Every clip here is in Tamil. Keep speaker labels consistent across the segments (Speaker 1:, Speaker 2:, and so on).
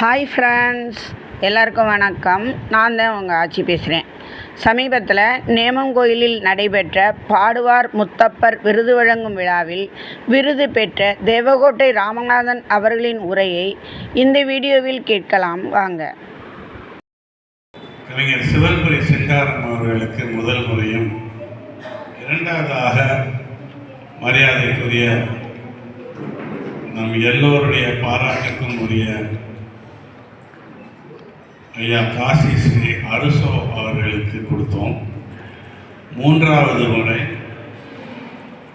Speaker 1: ஹாய் ஃப்ரெண்ட்ஸ் எல்லாருக்கும் வணக்கம். நான் தான் உங்கள் ஆட்சி பேசுகிறேன் சமீபத்தில் நேமங்கோயிலில் நடைபெற்ற பாடுவார் முத்தப்பர் விருது வழங்கும் விழாவில் விருது பெற்ற தேவகோட்டை ராமநாதன் அவர்களின் உரையை இந்த வீடியோவில் கேட்கலாம். வாங்க.
Speaker 2: கவிஞர் சிவன்புரி சிங்காரம் அவர்களுக்கு முதல் முறையும் இரண்டாவதாக மரியாதைக்குரிய நம் எல்லோருடைய பாராட்டுக்கும் உரிய ஐயா காசி ஸ்ரீ அருசோ அவர்களுக்கு கொடுத்தோம். மூன்றாவது முறை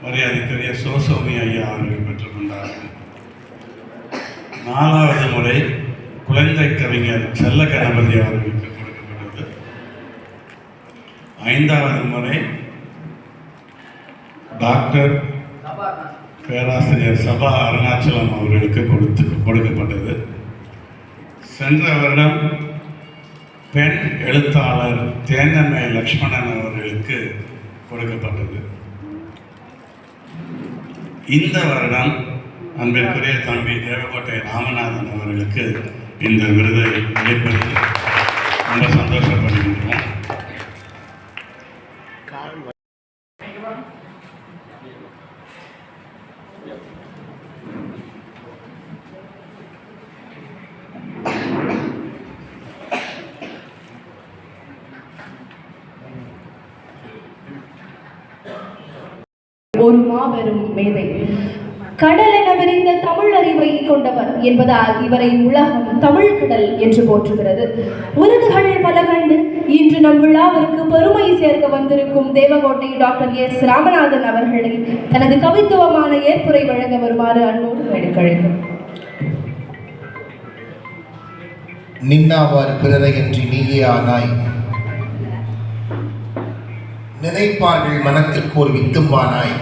Speaker 2: மரியாதைக்குரிய சோசோமி ஐயா அவர்கள் பெற்றுக்கொண்டார்கள். நாலாவது முறை குழந்தை கவிஞர் செல்ல கணபதி அவர்களுக்கு கொடுக்கப்பட்டது. ஐந்தாவது முறை டாக்டர் பேராசிரியர் சபா அருணாச்சலம் அவர்களுக்கு கொடுத்து கொடுக்கப்பட்டது. சென்ற வருடம் பெண் எழுத்தாளர் தேனம்மை லக்ஷ்மணன் அவர்களுக்கு கொடுக்கப்பட்டது. இந்த வருடம் அன்பிற்குரிய தம்பி தேவகோட்டை ராமநாதன் அவர்களுக்கு இந்த விருதை அளிப்பதில் ரொம்ப சந்தோஷப்படுகின்றோம்
Speaker 3: ஒரு மாபெரும் மேதை. கடல் என விரிந்த தமிழ் அறிவை கொண்டவர் என்பதால் இவரை உலகம் தமிழ் கடல் என்று போற்றுகிறது. விருதுகள் பல கண்டு இன்று நம் விழாவிற்கு பெருமை சேர்க்க வந்திருக்கும் தேவகோட்டை டாக்டர் எஸ். ராமநாதன் அவர்களை தனது கவித்துவமான ஏற்புரை வழங்க வருமாறு அன்போடு எடுக்கழைக்கும்
Speaker 4: நின்னாவார் பிறரையன்றி நீயே ஆனாய். நினைப்பார்கள் மனத்திற்கு ஒரு வித்தும்பானாய்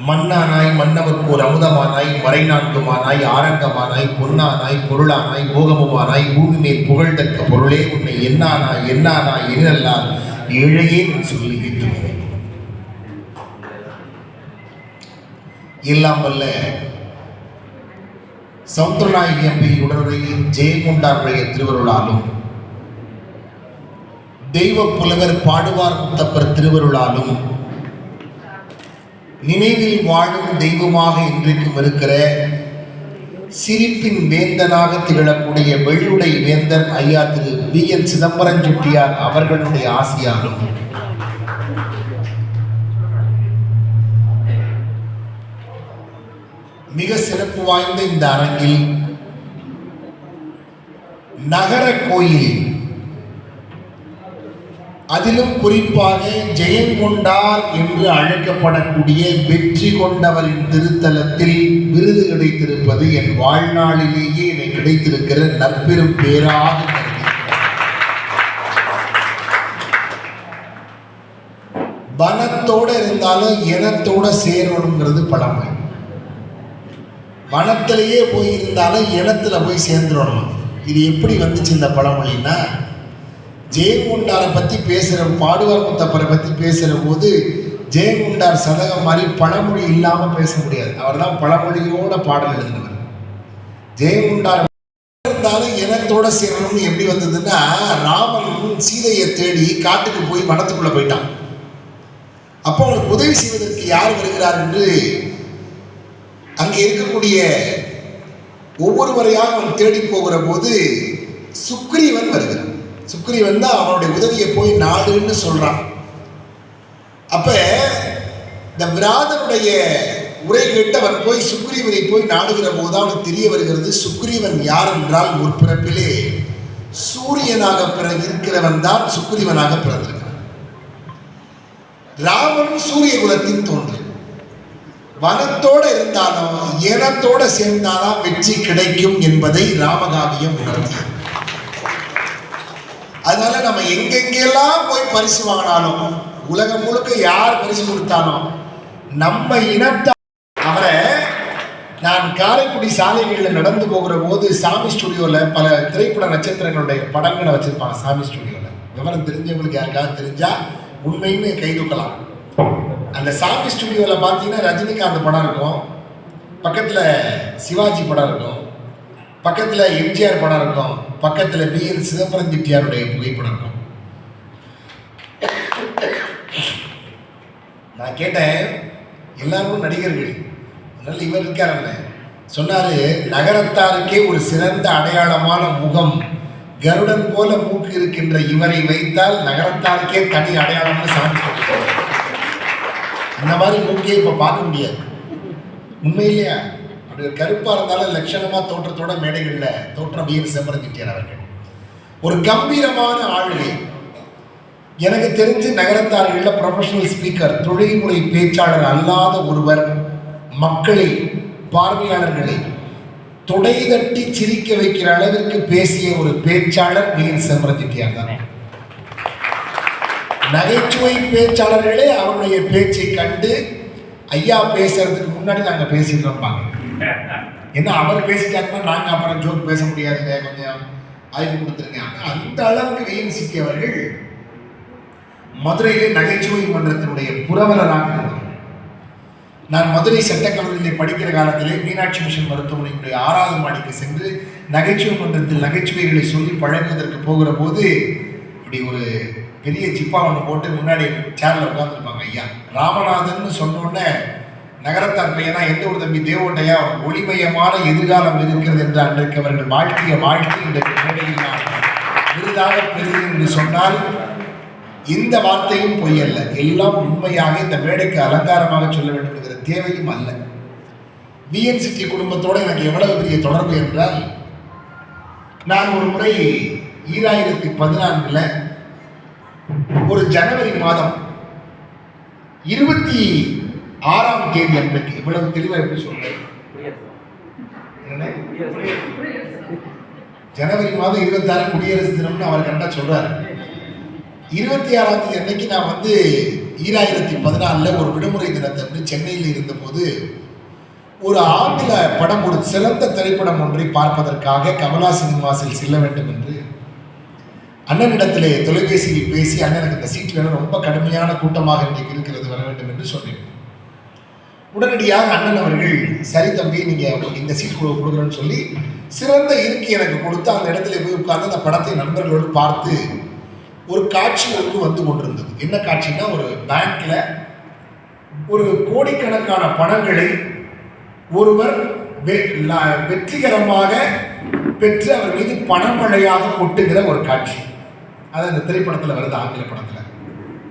Speaker 4: மண்ணானாய் மன்னவர்க்கு அமுதமானாய் மறைநாட்டுமானாய் ஆரங்கமானாய் பொன்னானாய் பொருளானாய் போகமுமானாய் பூமி மேல் புகழ்தக்க பொருளே உன்னை என்னானாய் என்னானாய் என்னெல்லாம் எழையே சொல்லி எல்லாம் வல்ல சௌத்ரநாயகி அம்பி உடனுரை ஜெயங்கொண்டாருடைய திருவருளாலும் தெய்வ புலவர் பாடுவார் தப்பர் திருவருளாலும் நினைவில் வாழும் தெய்வமாக இன்றைக்கும் இருக்கிற சிரிப்பின் வேந்தனாக திகழக்கூடிய வெள்ளுடை வேந்தர் ஐயா திரு பி என் சிதம்பரம் செட்டியார் அவர்களுடைய ஆசையாகும். மிக சிறப்பு வாய்ந்த இந்த அரங்கில் நகர கோயில் அதிலும் குறிப்பாக ஜெயங்கொண்டார் என்று அழைக்கப்படக்கூடிய வெற்றி கொண்டவரின் திருத்தலத்தில் விருது கிடைத்திருப்பது என் வாழ்நாளிலேயே எனக்கு கிடைத்திருக்கிற நற்பெரும் பேராக வனத்தோடு வனத்தோட இருந்தாலும் இனத்தோட சேரணுங்கிறது பழமை. வனத்திலேயே போய் இருந்தாலும் இனத்துல போய் சேர்ந்துடணும். இது எப்படி வந்துச்சு இந்த பழமொழின்னா ஜெயங்குண்டாரை பற்றி பேசுகிற பாடுவார் முத்தப்பரை பற்றி பேசுகிற போது ஜெயங்குண்டார் சதகம் மாதிரி பழமொழி இல்லாமல் பேச முடியாது. அவர் தான் பழமொழியோட பாடல் எழுதினவர். ஜெயங்குண்டார் இருந்தாலும் இனத்தோட சேரணும்னு எப்படி வந்ததுன்னா ராமன் சீதையை தேடி காட்டுக்கு போய் வனத்துக்குள்ளே போயிட்டான். அப்போ அவனுக்கு உதவி செய்வதற்கு யார் வருகிறார் என்று அங்கே இருக்கக்கூடிய ஒவ்வொருவரையாக அவன் தேடி போகிற போது சுக்ரீவன் வருகிறான். சுக்ரீவன் தான் அவனுடைய உதவியை போய் நாடுன்னு சொல்றான். அப்ப இந்த விராதனுடைய உரை கேட்டு அவன் போய் சுக்ரீவனை போய் நாடுகிற போது அவனுக்கு தெரிய வருகிறது சுக்ரீவன் யார் என்றால் ஒரு பிறப்பிலே சூரியனாக பிற இருக்கிறவன் தான் சுக்ரீவனாக பிறந்திருக்கிறான். ராமன் சூரிய குலத்தின் தோன்று. வனத்தோடு இருந்தாலும் இனத்தோடு சேர்ந்தாலும் வெற்றி கிடைக்கும் என்பதை ராமகாவியம் உணர்த்தியது. அதனால நம்ம எங்கெங்கெல்லாம் போய் பரிசு வாங்கினாலும் உலகம் முழுக்க யார் பரிசு கொடுத்தாலும் நம்ம இனத்தை அவரை நான் காரைக்குடி சாலைகளில் நடந்து போகிற போது சாமி ஸ்டுடியோவில் பல திரைப்பட நட்சத்திரங்களுடைய படங்களை வச்சிருப்பாங்க சாமி ஸ்டுடியோவில் விவரம் தெரிஞ்சவங்களுக்கு யாருக்காவது தெரிஞ்சா உண்மைன்னு கை தூக்கலாம். அந்த சாமி ஸ்டுடியோவில் பார்த்தீங்கன்னா ரஜினிகாந்த் படம் இருக்கும். பக்கத்தில் சிவாஜி படம் இருக்கும். பக்கத்தில் எம்ஜிஆர் படம் இருக்கும். பக்கத்தில் பி என் சிதம்பரம் செட்டியாருடைய புகைப்படம் இருக்கும். நான் கேட்டேன் எல்லாரும் நடிகர்கள் அதனால் இவர் இருக்காருல்ல சொன்னார் நகரத்தாருக்கே ஒரு சிறந்த அடையாளமான முகம் கருடன் போல மூக்கு இருக்கின்ற இவரை வைத்தால் நகரத்தாருக்கே தனி அடையாளம்னு சாமி அந்த இந்த மாதிரி மூக்கையை இப்போ பார்க்க முடியாது. உண்மையிலேயா அப்படி கருப்பாக இருந்தாலும் லட்சணமாக தோற்றத்தோட மேடைகளில் தோற்றம் வீர் செம்பரம் அவர்கள். ஒரு கம்பீரமான ஆளுகை எனக்கு தெரிஞ்சு நகரத்தார்களில் ப்ரொஃபஷனல் ஸ்பீக்கர் தொழில்முறை பேச்சாளர் அல்லாத ஒருவர் மக்களை பார்வையாளர்களை தொடை தட்டி சிரிக்க வைக்கிற அளவிற்கு பேசிய ஒரு பேச்சாளர் வீர் செம்பரம் தானே. தான் நகைச்சுவை பேச்சாளர்களே அவருடைய பேச்சை கண்டு ஐயா பேசுறதுக்கு முன்னாடி நாங்கள் பேசிட்டு இருப்பாங்க என்ன அவர் பேசிட்டாருன்னா நாங்கள் அப்புறம் ஜோக் பேச முடியாதுங்க கொஞ்சம் ஆய்வு கொடுத்துருங்க. அந்த அளவுக்கு வெயில் சிக்கியவர்கள் மதுரையிலே நகைச்சுவை மன்றத்தினுடைய புரவலராக இருந்தார். நான் மதுரை சட்டக்கல்லூரியிலே படிக்கிற காலத்திலே மீனாட்சி மிஷன் மருத்துவமனையினுடைய ஆறாவது மாடிக்கு சென்று நகைச்சுவை மன்றத்தில் நகைச்சுவைகளை சொல்லி பழகுவதற்கு போகிற போது இப்படி ஒரு பெரிய ஜிப்பா ஒன்று போட்டு முன்னாடி சேரில் உட்காந்துருப்பாங்க ஐயா. ராமநாதன் சொன்னோடனே நகரத்தன்மையனா எந்த ஒரு தம்பி தேவோட்டையா ஒளிமயமான எதிர்காலம் இருக்கிறது என்று அன்றைக்கு அவர்கள் வாழ்க்கைய வாழ்க்கை இன்றைக்கு மேடையில் நான் விருதாக பெறுகிறேன் என்று சொன்னால் இந்த வார்த்தையும் பொய் அல்ல. எல்லாம் உண்மையாக இந்த மேடைக்கு அலங்காரமாக சொல்ல வேண்டும் என்கிற தேவையும் அல்ல. பிஎன்சிடி குடும்பத்தோடு எனக்கு எவ்வளவு பெரிய தொடர்பு என்றால் நான் ஒரு முறை ஈராயிரத்தி பதினான்குல ஒரு ஜனவரி மாதம் இருபத்தி ஆறாம் தேதி அன்றைக்கு இவ்வளவு தெளிவா எப்படி சொல்றேன்? ஜனவரி மாதம் இருபத்தாறு குடியரசு தினம்னு அவர் கரெக்டாக சொல்றாரு. இருபத்தி ஆறாம் தேதி அன்னைக்கு நான் வந்து ஈராயிரத்தி பதினாலில் ஒரு விடுமுறை தினத்தன்று சென்னையில் இருந்தபோது ஒரு ஆங்கில படம் ஒரு சிறந்த திரைப்படம் ஒன்றை பார்ப்பதற்காக கமலா சினிமாஸில் செல்ல வேண்டும் என்று அண்ணனிடத்திலே தொலைபேசியில் பேசி அண்ணனுக்கு இந்த சீட் வேணும் ரொம்ப கடுமையான கூட்டமாக இன்றைக்கு இருக்கிறது வர வேண்டும் என்று சொன்னேன். உடனடியாக அண்ணன் அவர்கள் சரி தம்பி நீங்கள் இந்த சீட் கொடு கொடுக்குறேன்னு சொல்லி சிறந்த இருக்கை எனக்கு கொடுத்து அந்த இடத்துல போய் உட்கார்ந்து அந்த படத்தை நண்பர்களோடு பார்த்து ஒரு காட்சி ஒன்று வந்து கொண்டிருந்தது. என்ன காட்சின்னா ஒரு பேங்க்ல ஒரு கோடிக்கணக்கான பணங்களை ஒருவர் வெ- வெற்றிகரமாக பெற்று அவர் மீது பணமழையாக கொட்டுகிற ஒரு காட்சி. அது அந்த திரைப்படத்தில் வருது ஆங்கில படத்தில்.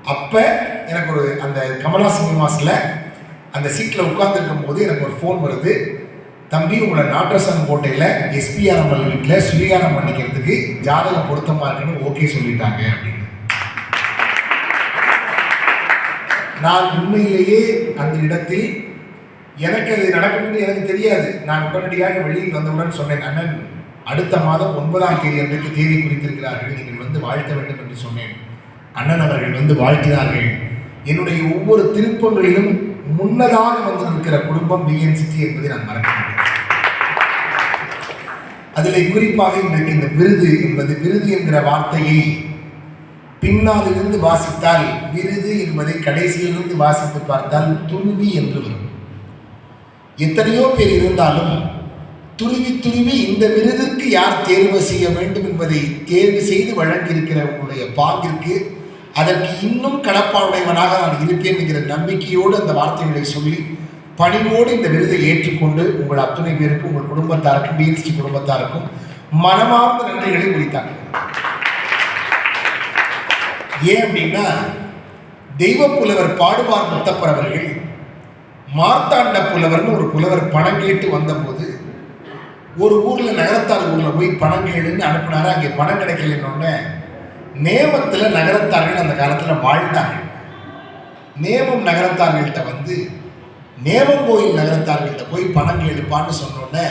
Speaker 4: அப்போ எனக்கு ஒரு அந்த கமலா சினிமாஸில் அந்த சீட்டில் உட்காந்துருக்கும் போது எனக்கு ஒரு ஃபோன் வருது. தம்பி உங்களை நாட்டரசன் கோட்டையில் எஸ்பிஆர்எம்எல் வீட்டில் சுவீகாரம் பண்ணிக்கிறதுக்கு ஜாதகம் பொருத்தமாக இருக்குன்னு ஓகே சொல்லிட்டாங்க அப்படின்னு. நான் உண்மையிலேயே அந்த இடத்தில் எனக்கு அது நடக்கும்னு எனக்கு தெரியாது. நான் உடனடியாக வெளியில் வந்தவுடன் சொன்னேன் அண்ணன் அடுத்த மாதம் ஒன்பதாம் தேதி அன்றைக்கு தேதி குறித்திருக்கிறார்கள். நீங்கள் வந்து வாழ்த்த வேண்டும் என்று சொன்னேன். அண்ணன் அவர்கள் வந்து வாழ்த்தினார்கள். என்னுடைய ஒவ்வொரு திருப்பங்களிலும் முன்னதாக வந்து நிற்கிற குடும்பம் பிஎன்சிடி என்பதை நான் மறக்க அதில் குறிப்பாக இன்றைக்கு இந்த விருது என்பது விருது என்கிற வார்த்தையை பின்னாலிருந்து வாசித்தால் விருது என்பதை கடைசியிலிருந்து வாசித்து பார்த்தால் துருவி என்று வரும். எத்தனையோ பேர் இருந்தாலும் துருவி துருவி இந்த விருதுக்கு யார் தேர்வு செய்ய வேண்டும் என்பதை தேர்வு செய்து வழங்கியிருக்கிற உங்களுடைய பாங்கிற்கு அதற்கு இன்னும் கடப்பாடுடையவனாக நான் இருப்பேன் என்கிற நம்பிக்கையோடு அந்த வார்த்தைகளை சொல்லி பணிவோடு இந்த விருதை ஏற்றுக்கொண்டு உங்கள் அத்தனை பேருக்கும் உங்கள் குடும்பத்தாருக்கும் பிஎஸ்டி குடும்பத்தாருக்கும் மனமார்ந்த நன்றிகளை குறித்தாங்க ஏன் அப்படின்னா தெய்வ புலவர் பாடுவார் முத்தப்பர் அவர்கள் மார்த்தாண்ட புலவர்னு ஒரு புலவர் பணம் கேட்டு வந்தபோது ஒரு ஊரில் நகரத்தார் ஊரில் போய் பணம் கேளுன்னு அனுப்புனாரு. அங்கே பணம் கிடைக்கலன்னொடனே நேமத்தில் நகரத்தார்கள் அந்த காலத்தில் வாழ்ந்தார்கள். நேமம் நகரத்தார்கள்ட்ட வந்து நேமம் கோயில் நகரத்தார்கள்ட்ட போய் பணம் கேளுப்பான்னு சொன்னோடனே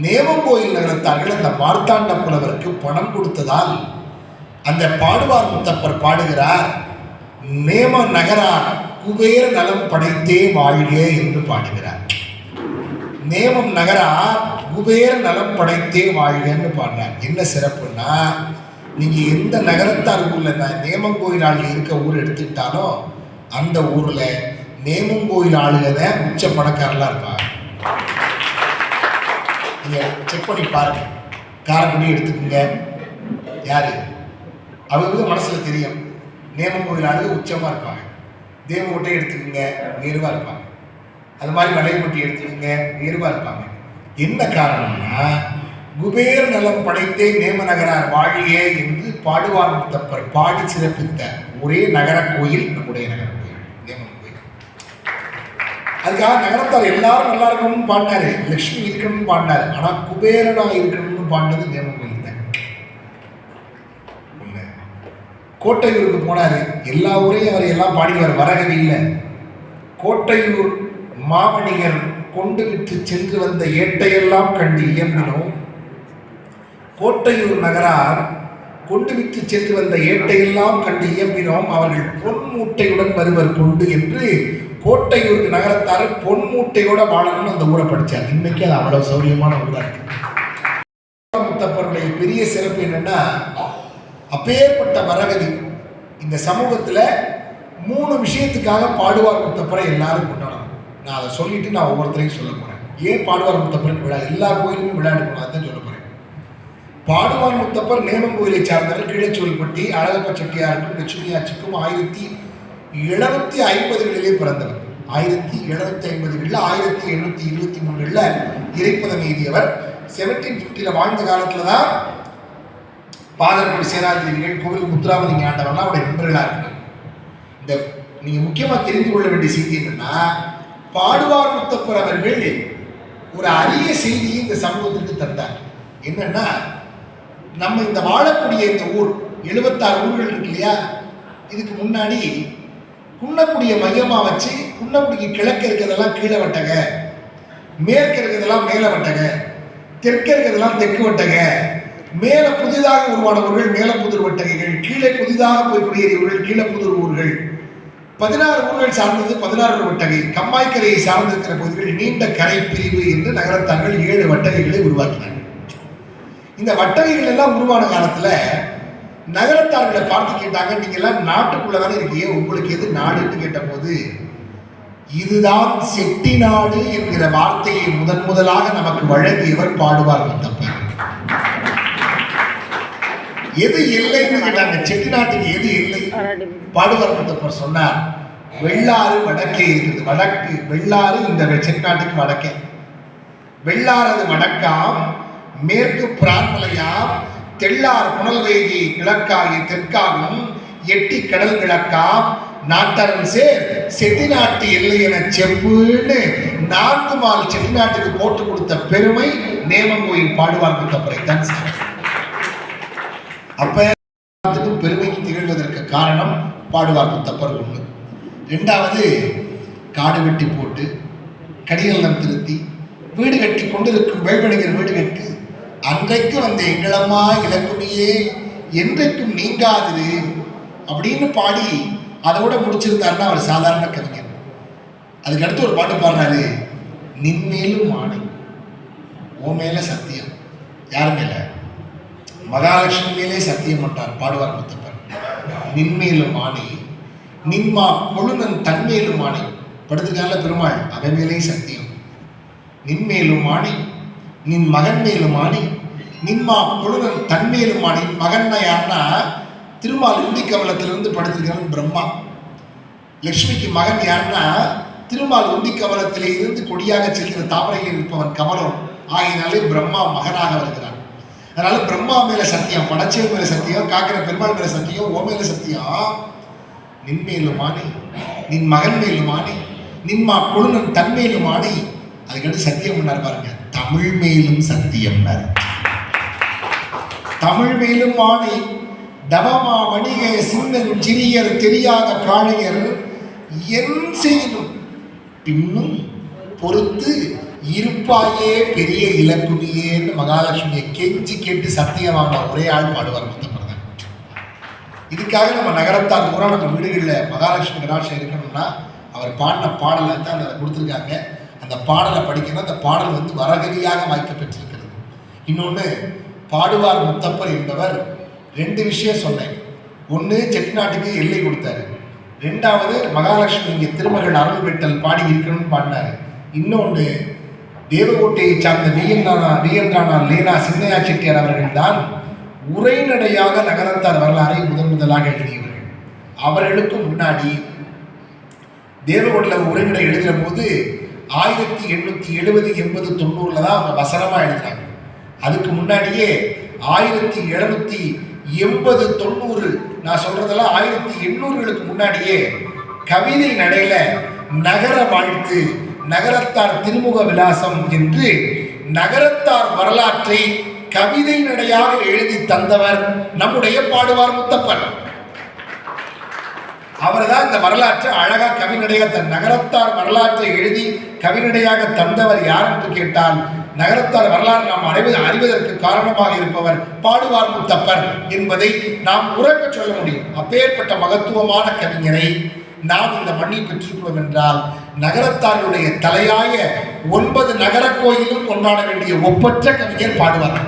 Speaker 4: நேமம் கோயில் நகரத்தார்கள் அந்த மார்த்தாண்ட புலவருக்கு பணம் கொடுத்ததால் அந்த பாடுவார் முத்தப்பர் பாடுகிறார் நேம நகரார் குபேர நலம் படைத்தே வாழ்க என்று பாடுகிறார். நேமம் நகரார் குபேர நலம் படைத்தே வாழ்கன்னு பாடுறார். என்ன சிறப்புன்னா நீங்கள் எந்த நகரத்தாருக்குள்ள நேமம் கோயில் நேமம் இருக்க ஊர் எடுத்துக்கிட்டாலும் அந்த ஊரில் நேமம் கோயில் ஆளுகத உச்ச பணக்காரலாம் இருப்பாங்க. நீங்கள் செக் பண்ணி பாருங்க. காரைக்குடி எடுத்துக்கோங்க. யாரு? அவங்களுக்கு மனசில் தெரியும். நேமம் கோயில் ஆளுக உச்சமாக இருப்பாங்க. தேவகோட்டை எடுத்துக்கோங்க. உயர்வாக இருப்பாங்க. அது மாதிரி வளையப்பட்டி எடுத்துக்கோங்க. உயர்வாக இருப்பாங்க. என்ன காரணம்னா குபேர் நலம் படைத்தே நேமநகரார் வாழியே என்று பாடுவார் முத்தப்பர். பாடி சிறப்பித்த ஒரே நகர கோயில் நம்முடைய நகர கோயில் நேமன் கோயில் அதுக்காக நகரத்தார் எல்லாரும் நல்லா இருக்கணும்னு பாடினாரு. லக்ஷ்மி இருக்கணும்னு பாடினாரு. ஆனா குபேரனா இருக்கணும்னு பாடினது நேமன் கோயில் தான் கோட்டையூருக்கு போனாரு. எல்லா ஊரையும் அவர் எல்லாம் பாடிவார் வரகவி இல்லை. கோட்டையூர் மாமணிகர் கொண்டு விட்டு சென்று வந்த ஏட்டையெல்லாம் கண்டு இயம்பினோம். கோட்டையூர் நகரார் கொண்டு விட்டு சென்று வந்த ஏட்டையெல்லாம் கண்டு இயம்பினோம். அவர்கள் பொன் மூட்டையுடன் வருவர் கொண்டு என்று கோட்டையூர் நகரத்தார் பொன் மூட்டையோட வாழணும்னு அந்த ஊரை படித்தார் இன்னைக்கு அது அவ்வளவு சௌரியமான ஊரா இருக்கு. முத்தப்பருடைய பெரிய சிறப்பு என்னன்னா அப்பேற்பட்ட வரகதி. இந்த சமூகத்துல மூணு விஷயத்துக்காக பாடுவார் முத்தப்பரை எல்லாரும் கொண்டாடணும். நான் அதை சொல்லிட்டு நான் ஒவ்வொருத்தரையும் சொல்ல போறேன். ஏன் பாடுவார் முத்தப்பரன் விழா? எல்லா கோயிலுமே விழா எடுக்கணும் சொல்ல போறேன். பாடுவான் முத்தப்பர் நேமம் கோயிலை சார்ந்தவர் கீழச்சோல்பட்டி அழகப்ப செட்டியாருக்கும் லட்சுமியாச்சிக்கும் ஆயிரத்தி எழுநூத்தி ஐம்பதுகளிலே பிறந்தவர். ஆயிரத்தி எழுநூத்தி ஐம்பதுகளில் ஆயிரத்தி எண்ணூத்தி இருபத்தி மூணுல இறைப்பதம் எழுதியவர் செவன்டீன் ஃபிஃப்டியில் வாழ்ந்த காலத்துல தான் பாதர்படி சேனாதிரிகள் கோவில் முத்துராமலிங்க ஆண்டவர்லாம் அவருடைய நண்பர்களாக இருக்கிறார் இந்த நீங்க முக்கியமா தெரிந்து கொள்ள வேண்டிய செய்தி என்னன்னா பாடுவார் முத்தப்பர் அவர்கள் ஒரு அரிய செய்தியை இந்த சமூகத்திற்கு தந்தார். என்னன்னா நம்ம இந்த வாழக்கூடிய இந்த ஊர் எழுபத்தாறு ஊர்கள் இருக்கு இல்லையா? இதுக்கு முன்னாடி குன்னக்குடியை மையமாக வச்சு குன்னக்குடிக்கு கிழக்கு இருக்கிறதெல்லாம் கீழே வட்டக மேற்கு இருக்கிறதெல்லாம் மேலே வட்டக தெற்கு இருக்கிறதெல்லாம் தெற்கு வட்டக மேல புதிதாக உருவானவர்கள் ஊர்கள் புதிர் வட்டகைகள் கீழே புதிதாக போய் குடியேறியவர்கள் கீழே புதிர் ஊர்கள். பதினாறு ஊர்கள் சார்ந்தது பதினாறு வட்டகை கம்மாய்க்கரையை சார்ந்திருக்கிற பகுதிகள் நீண்ட கரை பிரிவு என்று நகரத்தார்கள் ஏழு வட்டகைகளை உருவாக்கினார்கள். இந்த வட்டவைகள் எல்லாம் உருவான காலத்தில் நகரத்தார்களை பார்த்து கேட்டாங்க நீங்கள்லாம் நாட்டுக்குள்ளே தானே இருக்கீங்க? உங்களுக்கு எது நாடுன்னு கேட்டபோது இதுதான் செட்டி நாடு என்கிற வார்த்தையை முதன் முதலாக நமக்கு வழங்கியவர் பாடுவார் முத்தப்பர் எது எல்லைன்னு கேட்டாங்க. செட்டி நாட்டுக்கு எது எல்லை? பாடுவார் முத்தப்பர் சொன்னார் வெள்ளாறு வடக்கே இருக்குது. வடக்கு வெள்ளாறு இந்த செட்டிநாட்டுக்கு வடக்கே. வெள்ளாறு அது வடக்காம் மேற்கு பிரான்மலையாம் தெள்ளார் புனல்வேகி கிழக்காகி தெற்காகும் எட்டி கடல் கிழக்காம் நாட்டரன் சேர் செட்டிநாட்டு எல்லை என செப்புன்னு நான்கு மால் செட்டிநாட்டுக்கு போட்டு கொடுத்த பெருமை நேமங்கோயில் பாடுவார் முத்தப்பரை. தான் சார் அப்ப எல்லாத்துக்கும் பெருமைக்கு திகழ்வதற்கு காரணம் பாடுவார் முத்தப்பர் ஒண்ணு. ரெண்டாவது காடு வெட்டி போட்டு கடிதம் திருத்தி வீடு கட்டி கொண்டிருக்கும் வேல்வணிகர் வீடு கட்டி அன்றைக்கு வந்த எங்களம்மா இலக்குமியே என்றைக்கும் நீங்காது அப்படின்னு பாடி அதோட முடிச்சிருந்தாருன்னா அவர் சாதாரண கவிஞர். அதுக்கு அடுத்து ஒரு பாட்டு பாடுறாரு நின்மேலும் ஆணை ஓ மேல சத்தியம். யார் மேல? மகாலட்சுமி மேலே சத்தியம் பண்ணார் பாடுவார் முத்தப்பர். நின்மேலும் ஆணை நின்மா கொழுநன் தன்மேலும் ஆணை படுத்துக்கால பெருமாள் அவன் மேலே சத்தியம். நின்மேலும் ஆணை நின் மகன் மேலும் ஆணை. நின்மா கொழுநன் தன்மேலும் ஆணை. மகன்னா யாருன்னா திருமால் உண்டி கவலத்திலிருந்து படுத்திருக்கிறான் பிரம்மா. லக்ஷ்மிக்கு மகன் யாருன்னா திருமால் உண்டி கவலத்திலே இருந்து கொடியாக செல்கிற தாமரையில் இருப்பவன் கமலம் ஆகினாலே பிரம்மா மகனாக வருகிறான். அதனால பிரம்மா மேல சத்தியம் படைச்சவன் மேல சத்தியம் காக்கிற பெருமாள் மேல சத்தியம் ஓ மேல சத்தியம். நின் மேலும் ஆணை. நின் மகன் மேலும் ஆணை. நின்மா கொழுநன் தன் மேலும் ஆணை. அதுக்கடுத்து சத்தியம் பண்ணார் பாருங்க. தமிழ் மேலும் சத்தியம்னார் தமிழ் மேலும் ஆணை தவமா வணிக சின்னன் சிறியர் தெரியாத காளையர் என் செய்தும் பின்னும் பொறுத்து இருப்பாயே பெரிய இலக்குடியேன்னு மகாலட்சுமியை கெஞ்சி கேட்டு சத்தியமாக ஒரே ஆள் பாடுவார் முத்தப்பர் இதுக்காக நம்ம நகரத்தார் பூரா நம்ம வீடுகளில் மகாலட்சுமி கடாட்சம் இருக்கணும்னா அவர் பாடின பாடலை தான் அதை கொடுத்துருக்காங்க. அந்த பாடலை படிக்கணும் அந்த பாடல் வந்து வரகதியாக வாய்க்கப்பெற்றிருக்கிறது இன்னொன்று பாடுவார் முத்தப்பர் என்பவர் ரெண்டு விஷயம் சொன்னேன். ஒன்று செட்டிநாட்டுக்கு எல்லை கொடுத்தாரு. ரெண்டாவது மகாலட்சுமி இங்கே திருமகள் அருள் பெட்டல் பாடி இருக்கணும்னு பாடினாரு. இன்னொன்று தேவகோட்டையை சார்ந்த வியன்றானா வியன்றானா லேனா சின்னையா செட்டியார் அவர்கள் தான் உரைநடையாக நகரத்தார் வரலாறை முதன் முதலாக எழுதியவர்கள். அவர்களுக்கு முன்னாடி தேவகோட்டில் உரைநடை எழுதுகிற போது ஆயிரத்தி எண்ணூற்றி எழுபது எண்பது தொண்ணூறில் தான் அவங்க வசனமாக எழுதினாங்க அதுக்கு முன்னாடியே ஆயிரத்தி எழுநூற்றி எண்பது தொண்ணூறு நான் சொல்றதெல்லாம் ஆயிரத்தி எண்ணூறுகளுக்கு முன்னாடியே கவிதை நடையில நகர வாழ்த்து நகரத்தார் திருமுக விலாசம் என்று நகரத்தார் வரலாற்றை கவிதை நடையாக எழுதி தந்தவர் நம்முடைய பாடுவார் முத்தப்பன். அவர் தான் இந்த வரலாற்றை அழகா கவிநடையாக தன் நகரத்தார் வரலாற்றை எழுதி கவிநடையாக தந்தவர் யார் என்று கேட்டால் நகரத்தார் வரலாறு நாம் அறிவது அறிவதற்கு காரணமாக இருப்பவர் பாடுவார் முத்தப்பர் என்பதை நாம் உறக்க சொல்ல முடியும். அப்பேற்பட்ட மகத்துவமான கவிஞரை நாம் இந்த மண்ணில் பெற்றிருக்கிறோம் என்றால் நகரத்தாருடைய தலையாய ஒன்பது நகர கோயிலும் கொண்டாட வேண்டிய ஒப்பற்ற கவிஞர் பாடுவார்.